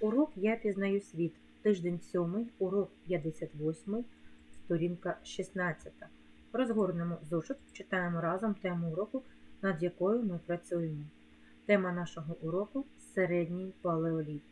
Урок Я пізнаю світ. Тиждень 7, урок 58, сторінка 16. Розгорнемо зошит, читаємо разом тему уроку, над якою ми працюємо. Тема нашого уроку середній палеоліт.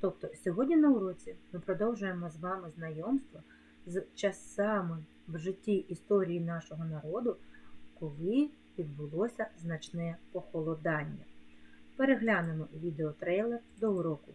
Тобто сьогодні на уроці ми продовжуємо з вами знайомство з часами в житті історії нашого народу, коли відбулося значне похолодання. Переглянемо відеотрейлер до уроку.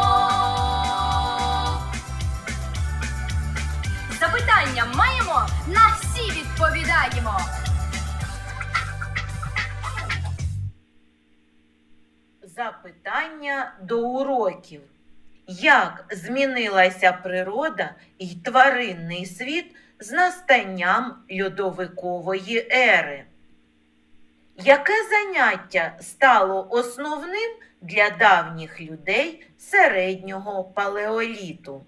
Запитання маємо, на всі відповідаємо. Запитання до уроків. Як змінилася природа і тваринний світ з настанням льодовикової ери? Яке заняття стало основним для давніх людей середнього палеоліту?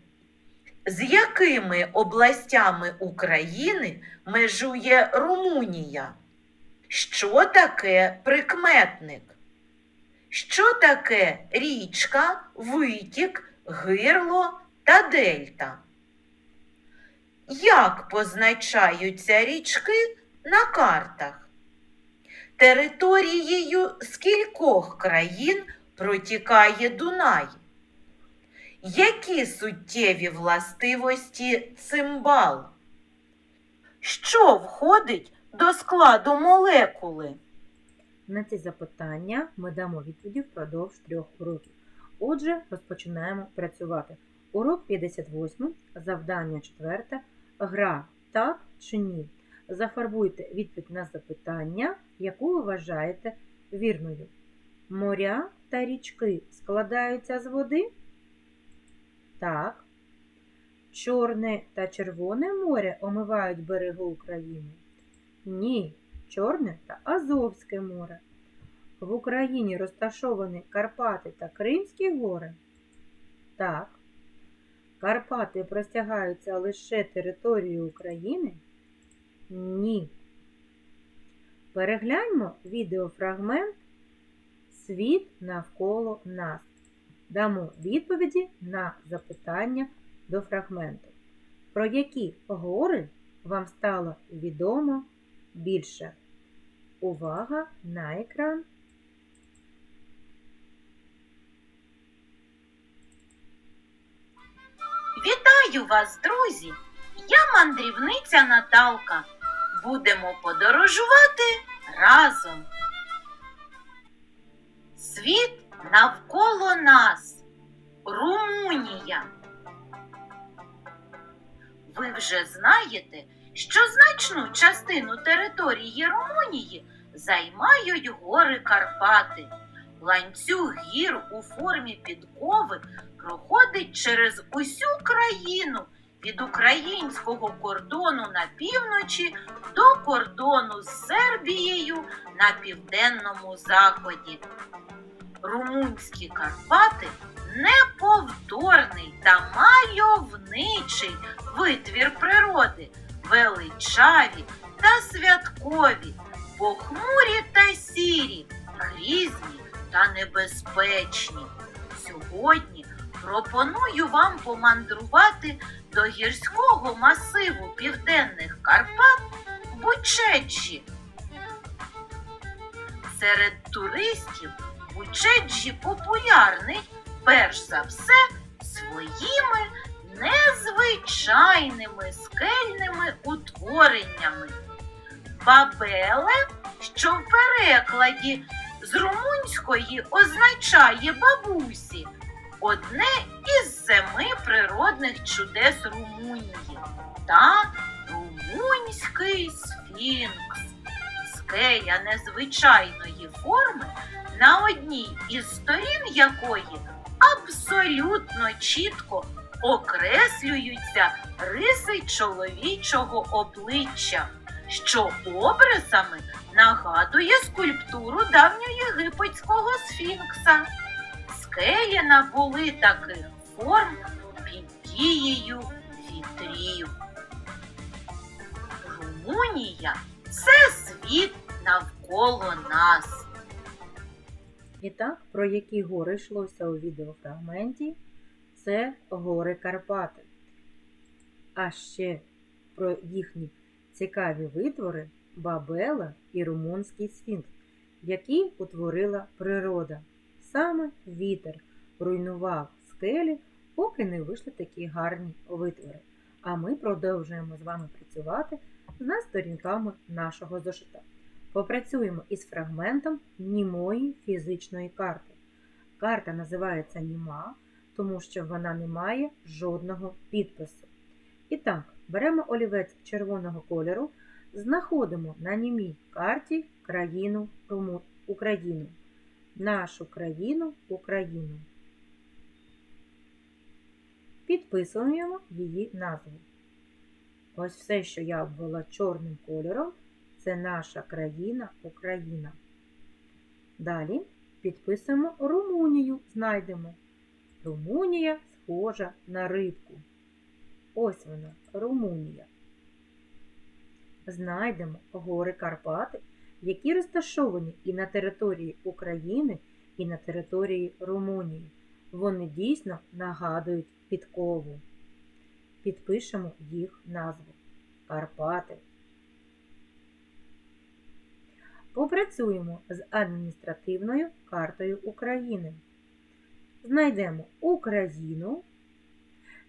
З якими областями України межує Румунія? Що таке прикметник? Що таке річка, витік, гирло та дельта? Як позначаються річки на картах? Територією скількох країн протікає Дунай? Які суттєві властивості цимбал? Що входить до складу молекули? На ці запитання ми дамо відповіді впродовж трьох уроків. Отже, розпочинаємо працювати. Урок 58, завдання 4, гра так чи ні. Зафарбуйте відповідь на запитання, яку ви вважаєте вірною. Моря та річки складаються з води? Так. Чорне та Червоне море омивають береги України? Ні. Чорне та Азовське море. В Україні розташовані Карпати та Кримські гори? Так. Карпати простягаються лише територією України? Ні. Перегляньмо відеофрагмент Світ навколо нас. Дамо відповіді на запитання до фрагменту. Про які гори вам стало відомо більше? Увага на екран. Вітаю вас, друзі! Я мандрівниця Наталка. Будемо подорожувати разом. Світ навколо нас. Румунія. Ви вже знаєте, що значну частину території Румунії займають гори Карпати. Ланцюг гір у формі підкови проходить через усю країну від українського кордону на півночі до кордону з Сербією на південному заході. Румунські Карпати неповторний та мальовничий витвір природи, величаві та святкові, похмурі та сірі, грізні та небезпечні. Сьогодні пропоную вам помандрувати до гірського масиву південних Карпат Бучеджі. Серед туристів Бучеджі популярний перш за все своїми незвичайними скельними утвореннями. Бабеле, що в перекладі з румунської означає бабусі, одне із семи природних чудес Румунії та румунський сфінкс. Скеля незвичайної форми, на одній із сторін якої абсолютно чітко окреслюються риси чоловічого обличчя, що образами нагадує скульптуру давньоєгипетського сфінкса. Скелі набули таких форм під дією вітрів. Румунія це світ навколо нас. І так, про які гори йшлося у відеофрагменті, це гори Карпати. А ще про їхні цікаві витвори Бабела і Румунський сфінкс, які утворила природа. Саме вітер руйнував скелі, поки не вийшли такі гарні витвори. А ми продовжуємо з вами працювати над сторінками нашого зошита. Попрацюємо із фрагментом німої фізичної карти. Карта називається німа, тому що вона не має жодного підпису. І так, беремо олівець червоного кольору, знаходимо на німій карті країну Україну. Нашу країну Україну. Підписуємо її назву. Ось все, що я обвела чорним кольором, це наша країна Україна. Далі підписуємо Румунію, знайдемо. Румунія схожа на рибку. Ось вона, Румунія. Знайдемо гори Карпати, які розташовані і на території України, і на території Румунії. Вони дійсно нагадують підкову. Підпишемо їх назву Карпати. Попрацюємо з адміністративною картою України. Знайдемо Україну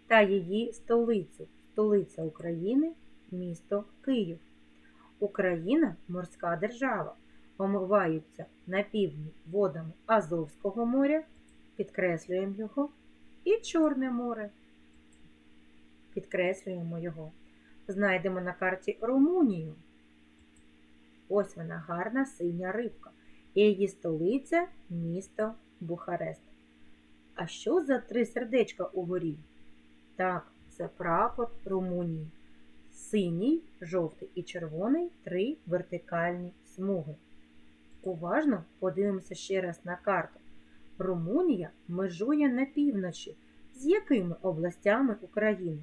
та її столицю. Столиця України місто Київ. Україна морська держава. Омиваються на півдні водами Азовського моря, підкреслюємо його, і Чорне море. Підкреслюємо його. Знайдемо на карті Румунію. Ось вона гарна синя рибка. Її столиця місто Бухарест. А що за три сердечка угорі? Так, це прапор Румунії. Синій, жовтий і червоний три вертикальні смуги. Уважно подивимося ще раз на карту. Румунія межує на півночі. З якими областями України?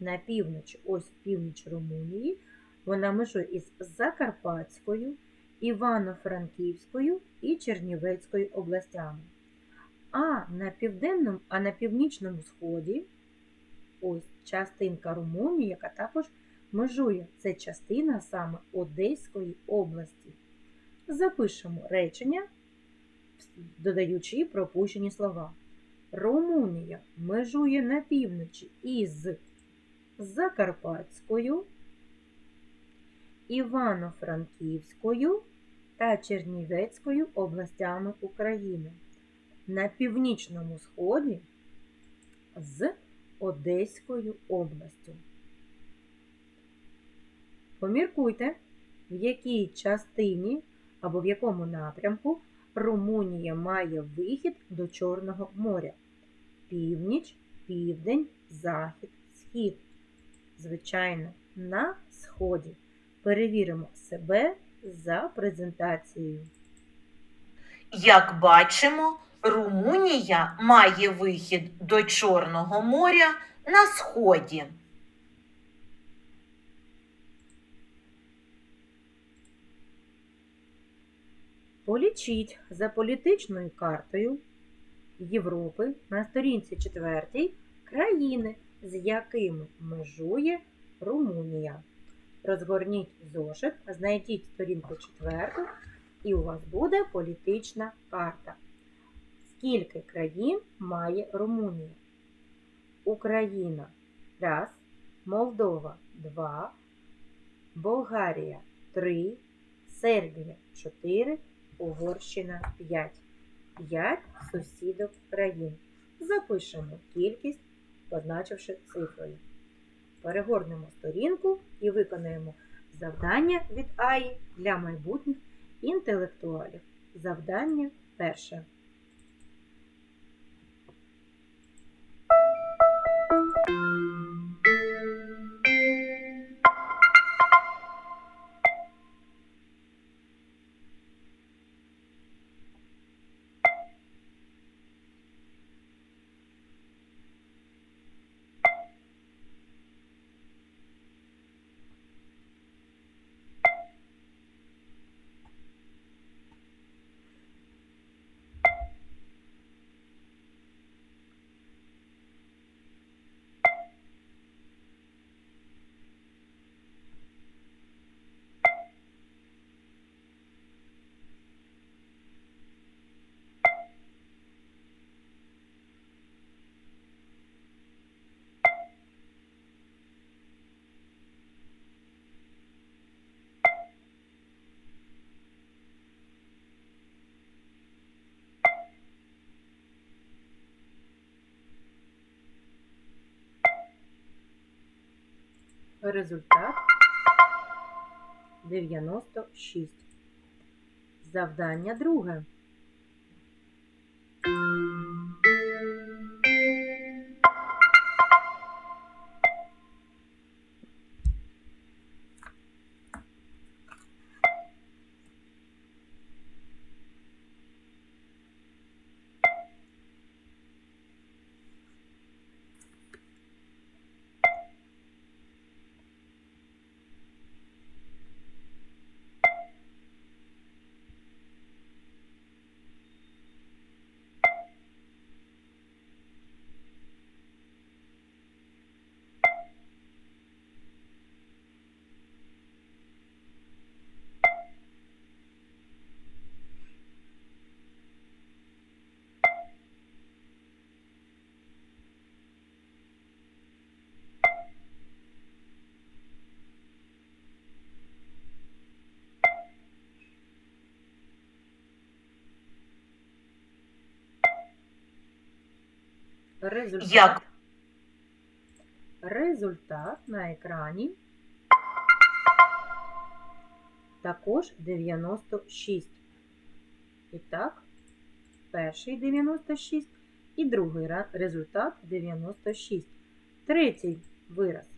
На північ, ось північ Румунії, вона межує із Закарпатською, Івано-Франківською і Чернівецькою областями. А на південному, а на північному сході ось частинка Румунії, яка також межує. Це частина саме Одеської області. Запишемо речення, додаючи пропущені слова. Румунія межує на півночі із Закарпатською, Івано-Франківською та Чернівецькою областями України. На північному сході з Одеською областю. Поміркуйте, в якій частині або в якому напрямку Румунія має вихід до Чорного моря. Північ, південь, захід, схід. Звичайно, на сході. Перевіримо себе за презентацією. Як бачимо, Румунія має вихід до Чорного моря на сході. Полічіть за політичною картою Європи на сторінці 4 країни, з якими межує Румунія. Розгорніть зошит, знайдіть сторінку 4 і у вас буде політична карта. Скільки країн має Румунія? Україна раз, Молдова 2, Болгарія 3, Сербія 4, Угорщина 5. 5 сусідок країн. запишемо кількість, позначивши цифрою. Перегорнемо сторінку і виконаємо завдання від АІ для майбутніх інтелектуалів. Завдання перше. Результат 96. Завдання друге. Результат. Як? Результат на екрані також 96. І так, перший 96 і другий результат 96. Третій вираз.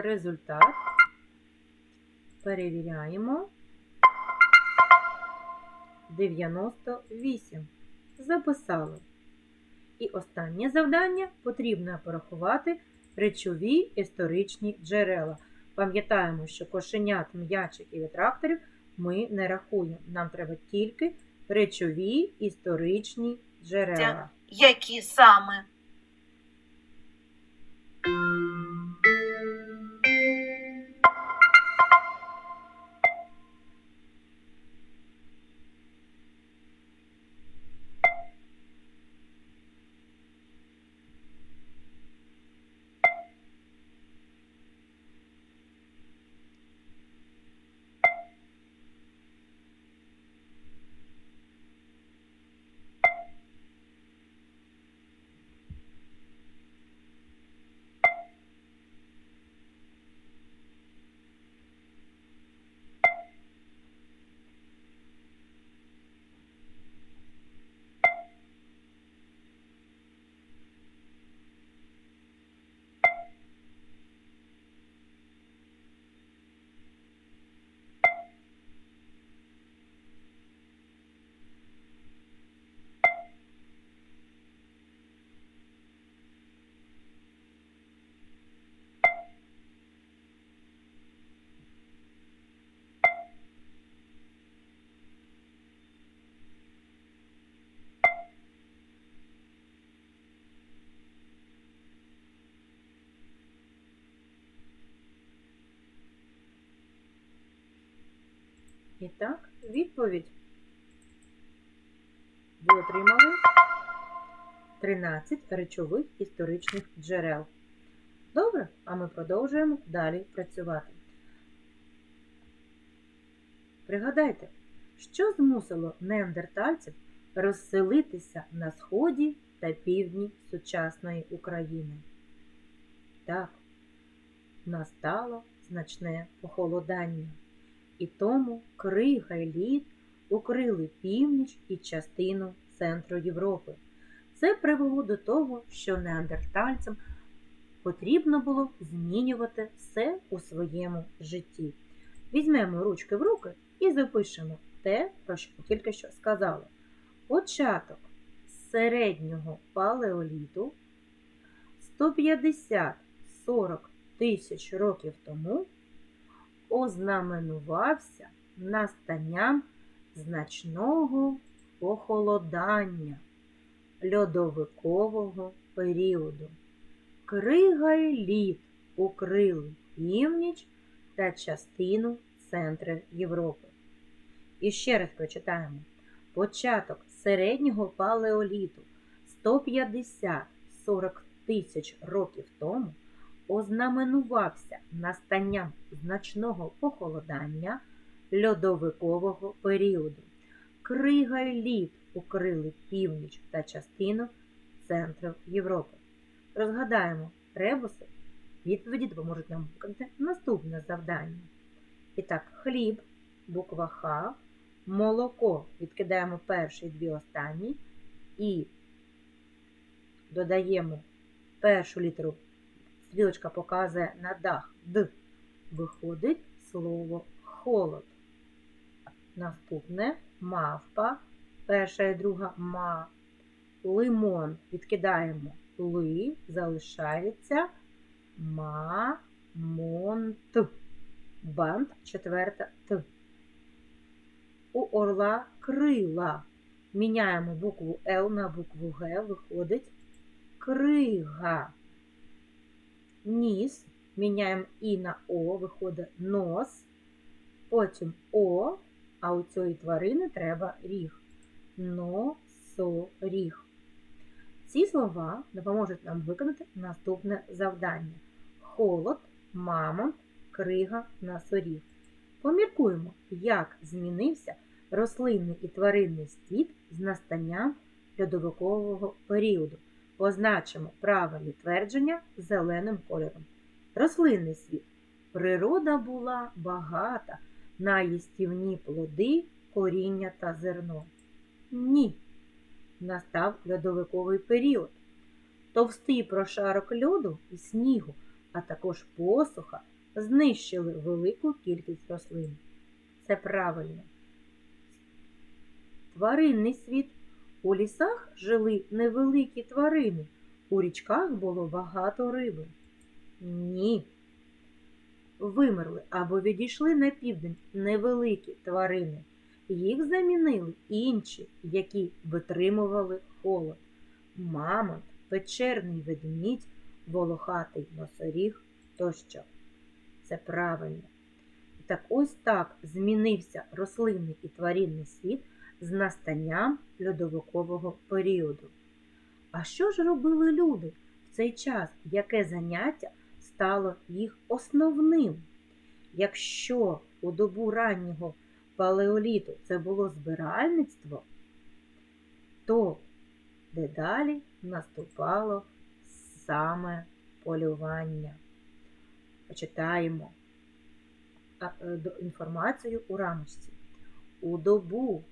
Результат. Перевіряємо. 98. Записали. І останнє завдання потрібно порахувати речові історичні джерела. Пам'ятаємо, що кошенят, м'ячиків і тракторів ми не рахуємо. Нам треба тільки речові історичні джерела. Які саме? І відповідь. Ви отримали 13 речових історичних джерел. Добре, а ми продовжуємо далі працювати. Пригадайте, що змусило неандертальців розселитися на сході та півдні сучасної України? Так, настало значне похолодання, і тому крига й лід укрили північ і частину центру Європи. Це привело до того, що неандертальцям потрібно було змінювати все у своєму житті. Візьмемо ручки в руки і запишемо те, про що тільки що сказали. Початок середнього палеоліту 150-40 тисяч років тому ознаменувався настанням значного похолодання льодовикового періоду. Крига й лід укрили північ та частину центру Європи. І ще раз прочитаємо. Початок середнього палеоліту 150-40 тисяч років тому ознаменувався настанням значного похолодання льодовикового періоду. Крига й лід укрили північ та частину центру Європи. Розгадаємо ребуси, відповіді допоможуть нам виконати наступне завдання. І так, хліб, буква Х, молоко відкидаємо перші дві останні і додаємо першу літеру, стрілочка показує на дах Д. Виходить слово холод. Наступне мавпа, перша і друга ма. Лимон відкидаємо ли, залишається ма, мон, т. Бант, четверта т. У орла крила. Міняємо букву Л на букву Г, виходить крига. Ніс. Міняємо І на О, виходить нос. Потім О, а у цієї тварини треба ріг. Носоріг. Ці слова допоможуть нам виконати наступне завдання: холод, мамонт, крига, носоріг. Поміркуємо, як змінився рослинний і тваринний світ з настанням льодовикового періоду. Позначимо правильні твердження зеленим кольором. Рослинний світ. Природа була багата на їстівні плоди, коріння та зерно. Ні. Настав льодовиковий період. Товстий прошарок льоду і снігу, а також посуха знищили велику кількість рослин. Це правильно. Тваринний світ. У лісах жили невеликі тварини, у річках було багато риби. Ні. Вимерли або відійшли на південь невеликі тварини. Їх замінили інші, які витримували холод. Мамонт, печерний ведмідь, волохатий носоріг тощо. Це правильно. Так ось так змінився рослинний і тваринний світ з настанням льодовикового періоду. А що ж робили люди в цей час? Яке заняття стало їх основним? Якщо у добу раннього палеоліту це було збиральництво, то дедалі наступало саме полювання. Почитаємо е, інформацію у рамочці. У добу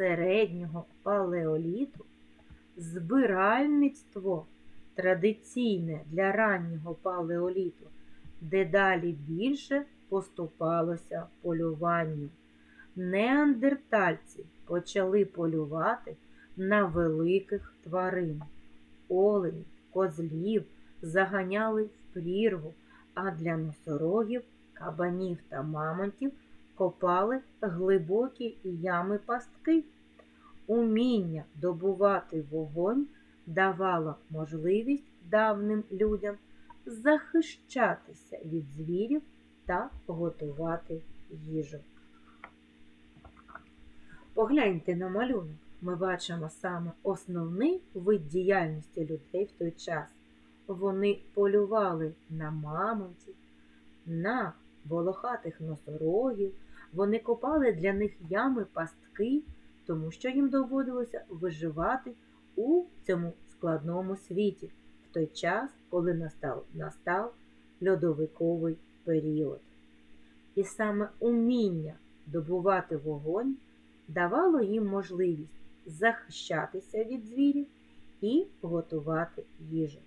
середнього палеоліту збиральництво традиційне для раннього палеоліту дедалі більше поступалося полюванню. Неандертальці почали полювати на великих тварин. Оленів, козлів заганяли в прірву, а для носорогів, кабанів та мамонтів копали глибокі ями пастки. Уміння добувати вогонь давало можливість давним людям захищатися від звірів та готувати їжу. Погляньте на малюнок. Ми бачимо саме основний вид діяльності людей в той час. Вони полювали на мамонтів, на волохатих носорогів, вони копали для них ями пастки, тому що їм доводилося виживати у цьому складному світі в той час, коли настав, настав льодовиковий період. І саме уміння добувати вогонь давало їм можливість захищатися від звірів і готувати їжу.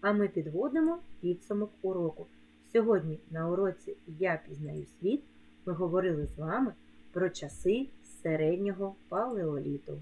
А ми підводимо підсумок уроку. Сьогодні на уроці Я пізнаю світ ми говорили з вами про часи середнього палеоліту.